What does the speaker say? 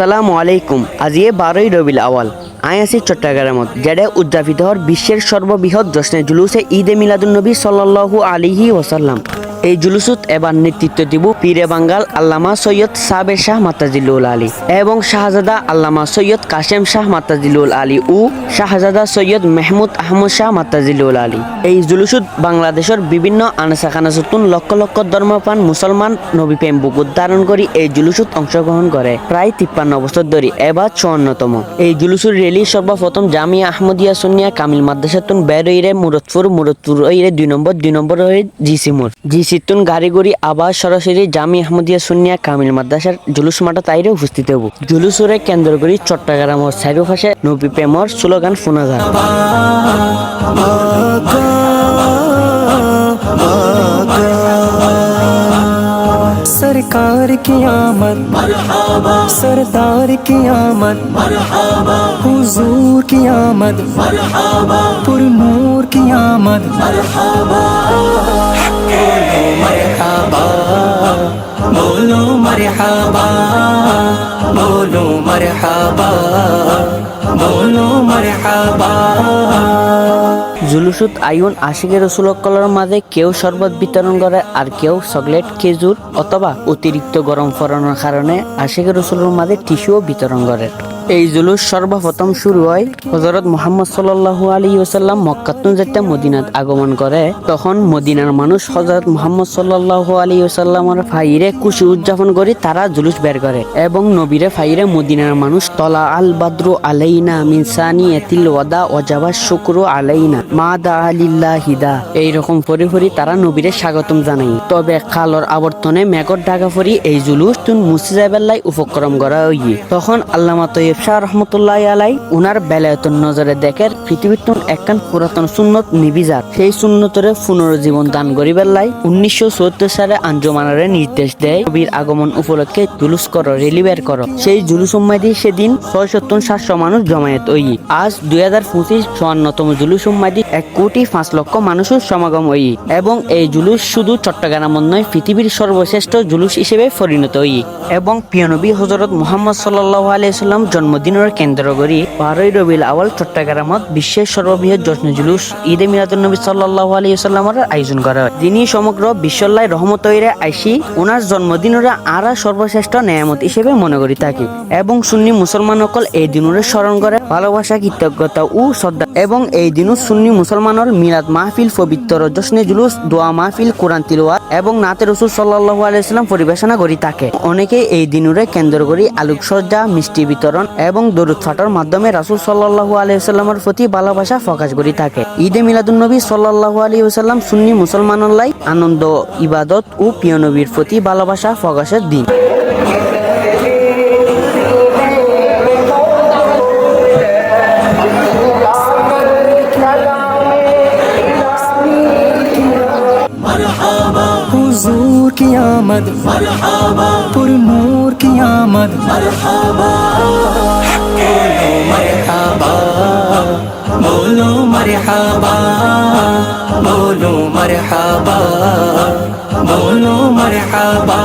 সালামু আলাইকুম। আজিয়ে বারোই রবিল আওয়াল আই আছি চট্টগ্রামত যেটা উদযাপিত হর বিশ্বের সর্ববৃহৎ জশ্নে জুলুসে ঈদে মিলাদুন্নবী সাল্লাল্লাহু আলিহি ওসাল্লাম এই জুলুসুত এবার নেতৃত্ব দিব পীরে বাঙ্গাল আল্লামা সৈয়দ সাবের শাহ মাতাজিল্লুল আলী এবং শাহজাদা আল্লামা সৈয়দ কাশেম শাহ মাতাজিল্লুল আলী ও শাহজাদা সৈয়দ মেহমুদ আহমদ শাহ মাতাজিল্লুল আলী। এই জুলুসুত বাংলাদেশের বিভিন্ন আনাসা খানাসতুন লক্ষ লক্ষ ধর্মপান মুসলমান নবী প্রেম বুক উদ্ধারণ করে এই জুলুসুত অংশগ্রহণ করে প্রায় তিপ্পান্ন বছর ধরে, এবার চুয়ান্নতম। এই জুলুসুর রেলি সর্বপ্রথম জামিয়া আহমদিয়া সুনিয়া কামিল মাদ্রাসাতুন বেরইরে মুরতপুর মুরতপুর দুই নম্বর দুই নম্বর হয়ে জিসি জিসিতুন গাড়ি গড়ি আবার সরাসরি জামি আহমদিয়া সুনিয়া কামিল মাদ্রাসার জুলুস মাঠা তাইরে উপস্থিত হব। জুলুসুরে কেন্দ্র করি চট্টগ্রাম ও নবী প্রেমর স্লোগান শোনা যায়। سرکار کی آمد مرحبا، سردار کی آمد مرحبا حضور کی آمد مرحبا پر نور کی آمد مرحبا بولو مرحبا بولو مرحبا بولو مرحبا জুলুসুত আইন আশিকের রসুলকলের মাঝে কেউ শরবত বিতরণ করে আর কেউ চকলেট, খেজুর অথবা অতিরিক্ত গরম ফরানোর কারণে আশিকের রসুলের মাঝে টিস্যুও বিতরণ করে। এই জুলুস সর্বপ্রথম শুরু হয় হজরত মোহাম্মদ সাল্লাল্লাহু আলী ওসাল্লাম মক্কাতুন যেতে মদিনাত আগমন করে। তখন মদিনার মানুষ হজরত মোহাম্মদ সাল্লাল্লাহু আলী ওসাল্লামের ফাইরে খুশি উদযাপন করে তারা জুলুস বের করে এবং নবীরে ফাইরে মদিনার মানুষ তলা আল বাদ্রু আলাইনা মিনসানি এতিল ওয়াদা ওজাবা শুক্র আলাইনা মা দা আলিল্লাহ হিদা এইরকম ফরি ফরি তারা নবীরে স্বাগতম জানাই তবে কালর আবর্তনে মেঘর ঢাকা ফরি এই জুলুস তুন মুসি যাইবেল্লাই উপক্রম করা হইয়ে। তখন আল্লামা শাহ রহমতুল্লাহ আলাই উনার বেলায়তন নজরে দেখের পৃথিবীর একখান পুরাতন সুন্নত নিবিজাত সেই সুন্নতরে পুনরুজ্জীবন দান করিবেল্লাই উনিশশো চুয়াত্তর সালে আঞ্জুমানারে নির্দেশ দেয়। নবীর আগমন উপলক্ষে জুলুস করো, রেলি বের করো। সেই জুলুস উম্মাদি সেদিন ছয় সত্তর সাতশো মানুষ জমায়েত ওই আজ দুই হাজার পঁচিশ চুয়ান্নতম জুলুস উম্মাদি এক কোটি পাঁচ লক্ষ মানুষের সমাগম ওই এবং এই জুলুস শুধু চট্টগ্রাম নয়, পৃথিবীর সর্বশ্রেষ্ঠ জুলুস হিসেবে পরিণত হই এবং পিয়নবী হজরত মোহাম্মদ সাল্লাহ আলাইসাল্লাম জন্মদিনের কেন্দ্র করি। বারোই রবিল আওয়াল চট্টগ্রামত বিশ্বের সর্ববৃহৎ জশ্ন জুলুস ঈদে মিলাদুন্নবী সাল্লাহ আলাইসাল্লামের আয়োজন করা হয়। যিনি সমগ্র বিশ্বল্লাই রহমত আইসি ওনার জন্মদিনরে আরা সর্বশ্রেষ্ঠ নেয়ামত হিসেবে মনে করি থাকি এবং সুন্নি মুসলমান সকল এই দিনরে স্মরণ করে ভালোবাসা, কৃতজ্ঞতা ও শ্রদ্ধা এবং এই দিনও সুন্নি মুসলমানের মিলাদ মাহফিল, পবিত্র জশ্নে জুলুস, দোয়া মাহফিল, কোরআন তিলওয়াত এবং নাতে রসুল সাল্লাহ আলাইসাল্লাম পরিবেশনা করি থাকে। অনেকে এই দিনুরে কেন্দ্র করি আলোকসজ্জা, মিষ্টি বিতরণ এবং দরুদ ফাটার মাধ্যমে রাসুল সাল্লাহ আলাইসাল্লামের প্রতি ভালোবাসা প্রকাশ করি থাকে ঈদে মিলাদুন্নবী সাল্লাহ আলাইসাল্লাম সুন্নি মুসলমানলাই আনন্দ ইবাদত ও প্রিয় নবীর প্রতি ভালোবাসা প্রকাশের দিন हुजूर की आमद पुर नूर की आमद বলো মারহাবা বলো মারহাবা বলো মারহাবা।